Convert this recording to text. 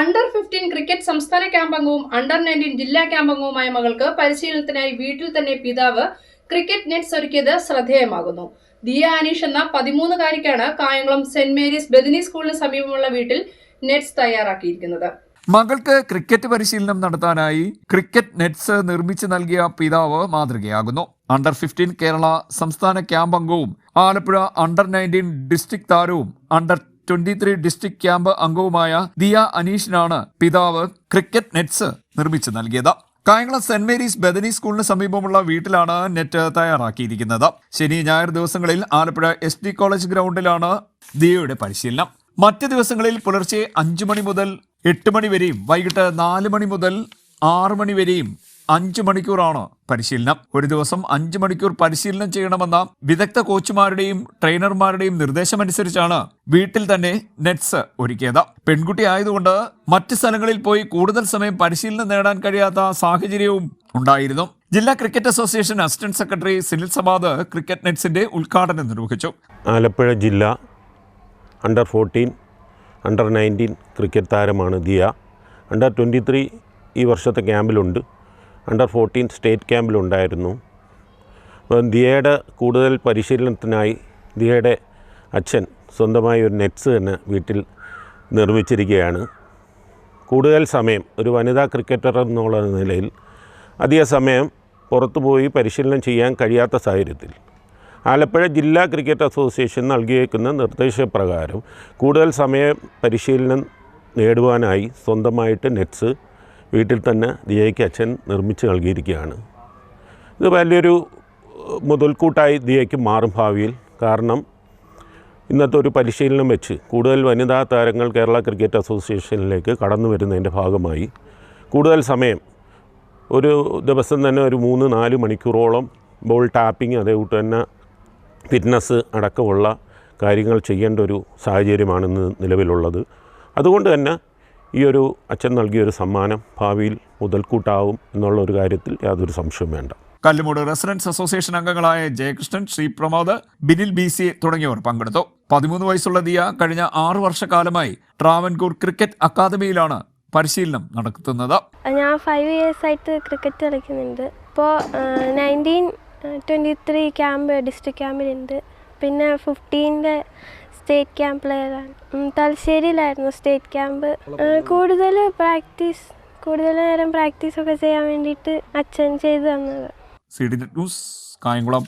Under fifteen cricket സംസ്ഥാന camp അംഗവും under nineteen ജില്ലാ ക്യാമ്പ് അംഗവുമായ മകൾക്ക് പരിശീലനത്തിനായി വീട്ടിൽ തന്നെ പിതാവ് ക്രിക്കറ്റ് നെറ്റ്സ് ഒരുക്കിയത് ശ്രദ്ധേയമാകുന്നു. ദിയ അനീഷ് എന്ന പതിമൂന്നുകാരിക്കാണ് കായംകുളം സെന്റ് മേരീസ് ബെദിനി സ്കൂളിന് സമീപമുള്ള വീട്ടിൽ നെറ്റ്സ് തയ്യാറാക്കിയിരിക്കുന്നത്. മകൾക്ക് ക്രിക്കറ്റ് പരിശീലനം നടത്താനായി ക്രിക്കറ്റ് നെറ്റ്സ് നിർമ്മിച്ചു നൽകിയ പിതാവ് മാതൃകയാകുന്നു. അണ്ടർ ഫിഫ്റ്റീൻ കേരള സംസ്ഥാന ക്യാമ്പ് അംഗവും ആലപ്പുഴ അണ്ടർ നയന്റീൻ ഡിസ്ട്രിക്ട് താരവും under twenty three district camp അംഗവുമായ ദിയ അനീഷിനാണ് പിതാവ് ക്രിക്കറ്റ് നെറ്റ്സ് നിർമ്മിച്ചു നൽകിയത്. കായംകുളം സെന്റ് മേരീസ് ബദനി സ്കൂളിന് സമീപമുള്ള വീട്ടിലാണ് നെറ്റ് തയ്യാറാക്കിയിരിക്കുന്നത്. ശനി ഞായർ ദിവസങ്ങളിൽ ആലപ്പുഴ എസ് ഡി കോളേജ് ഗ്രൗണ്ടിലാണ് ദിയയുടെ പരിശീലനം. മറ്റ് ദിവസങ്ങളിൽ പുലർച്ചെ അഞ്ചു മണി മുതൽ എട്ട് മണി വരെയും വൈകിട്ട് നാല് മണി മുതൽ ആറ് മണി വരെയും അഞ്ച് മണിക്കൂറാണ് പരിശീലനം. ഒരു ദിവസം അഞ്ച് മണിക്കൂർ പരിശീലനം ചെയ്യണമെന്ന വിദഗ്ധ കോച്ചുമാരുടെയും ട്രെയിനർമാരുടെയും നിർദ്ദേശമനുസരിച്ചാണ് വീട്ടിൽ തന്നെ നെറ്റ്സ് ഒരുക്കിയത്. പെൺകുട്ടി ആയതുകൊണ്ട് മറ്റ് സ്ഥലങ്ങളിൽ പോയി കൂടുതൽ സമയം പരിശീലനം നേടാൻ കഴിയാത്ത സാഹചര്യവും ഉണ്ടായിരുന്നു. ജില്ലാ cricket association assistant secretary Sinil Sabad cricket നെറ്റ്സിന്റെ ഉദ്ഘാടനം നിർവഹിച്ചു. ആലപ്പുഴ ജില്ല under fourteen under nineteen cricket താരമാണ് ദിയ. അണ്ടർ ട്വന്റി ത്രീ ഈ വർഷത്തെ ക്യാമ്പിലുണ്ട്. അണ്ടർ ഫോർട്ടീൻ സ്റ്റേറ്റ് ക്യാമ്പിലുണ്ടായിരുന്നു അപ്പം ദിയയുടെ കൂടുതൽ പരിശീലനത്തിനായി ദിയയുടെ അച്ഛൻ സ്വന്തമായി ഒരു നെറ്റ്സ് തന്നെ വീട്ടിൽ നിർമ്മിച്ചിരിക്കുകയാണ്. കൂടുതൽ സമയം ഒരു വനിതാ ക്രിക്കറ്റർ എന്നുള്ള നിലയിൽ അധിക സമയം പുറത്തു പോയി പരിശീലനം ചെയ്യാൻ കഴിയാത്ത സാഹചര്യത്തിൽ. ആലപ്പുഴ ജില്ലാ ക്രിക്കറ്റ് അസോസിയേഷൻ നൽകിയേക്കുന്ന നിർദ്ദേശപ്രകാരം കൂടുതൽ സമയം പരിശീലനം നേടുവാനായി സ്വന്തമായിട്ട് നെറ്റ്സ് വീട്ടിൽ തന്നെ ദിയയ്ക്ക് അച്ഛൻ നിർമ്മിച്ച് നൽകിയിരിക്കുകയാണ്. ഇത് വലിയൊരു മുതൽക്കൂട്ടായി ദിയയ്ക്ക് മാറും ഭാവിയിൽ. കാരണം ഇന്നത്തെ ഒരു പരിശീലനം വെച്ച് കൂടുതൽ വനിതാ താരങ്ങൾ കേരള ക്രിക്കറ്റ് അസോസിയേഷനിലേക്ക് കടന്നു വരുന്നതിന്റെ ഭാഗമായി. കൂടുതൽ സമയം ഒരു ദിവസം തന്നെ ഒരു മൂന്ന് നാല് മണിക്കൂറോളം ബോൾ ടാപ്പിംഗ് അതേകൂട്ട് തന്നെ ഫിറ്റ്നസ് അടക്കമുള്ള കാര്യങ്ങൾ ചെയ്യേണ്ട ഒരു സാഹചര്യമാണ് ഇന്ന് നിലവിലുള്ളത്. അതുകൊണ്ട് തന്നെ ഈ ഒരു അച്ഛൻ നൽകിയൊരു സമ്മാനം ഭാവിയിൽ മുതൽക്കൂട്ടാവും എന്നുള്ള ഒരു കാര്യത്തിൽ യാതൊരു സംശയവും വേണ്ട. കല്ലുമൂട് റെസിഡൻസ് അസോസിയേഷൻ അംഗങ്ങളായ ജയകൃഷ്ണൻ ശ്രീ പ്രമോദ് ബിനിൽ ബി സി തുടങ്ങിയവർ പങ്കെടുത്തു. പതിമൂന്ന് വയസ്സുള്ള ദിയ കഴിഞ്ഞ ആറു വർഷക്കാലമായി ട്രാവൻകൂർ ക്രിക്കറ്റ് അക്കാദമിയിലാണ് പരിശീലനം നടത്തുന്നത്. ഞാൻ ഫൈവ് ഇയേഴ്സ് ആയിട്ട് ക്രിക്കറ്റ് കളിക്കുന്നുണ്ട്. ഇപ്പോൾ nineteen twenty three camp district ക്യാമ്പിലുണ്ട് പിന്നെ ഫിഫ്റ്റീന്റെ സ്റ്റേറ്റ് ക്യാമ്പ് പ്ലെയറാണ് ഉം, തലശ്ശേരിയിലായിരുന്നു സ്റ്റേറ്റ് ക്യാമ്പ് കൂടുതൽ പ്രാക്ടീസ് കൂടുതൽ നേരം പ്രാക്ടീസൊക്കെ ചെയ്യാൻ വേണ്ടിയിട്ട് അച്ഛൻ ചെയ്തു തന്നത്. കായംകുളം.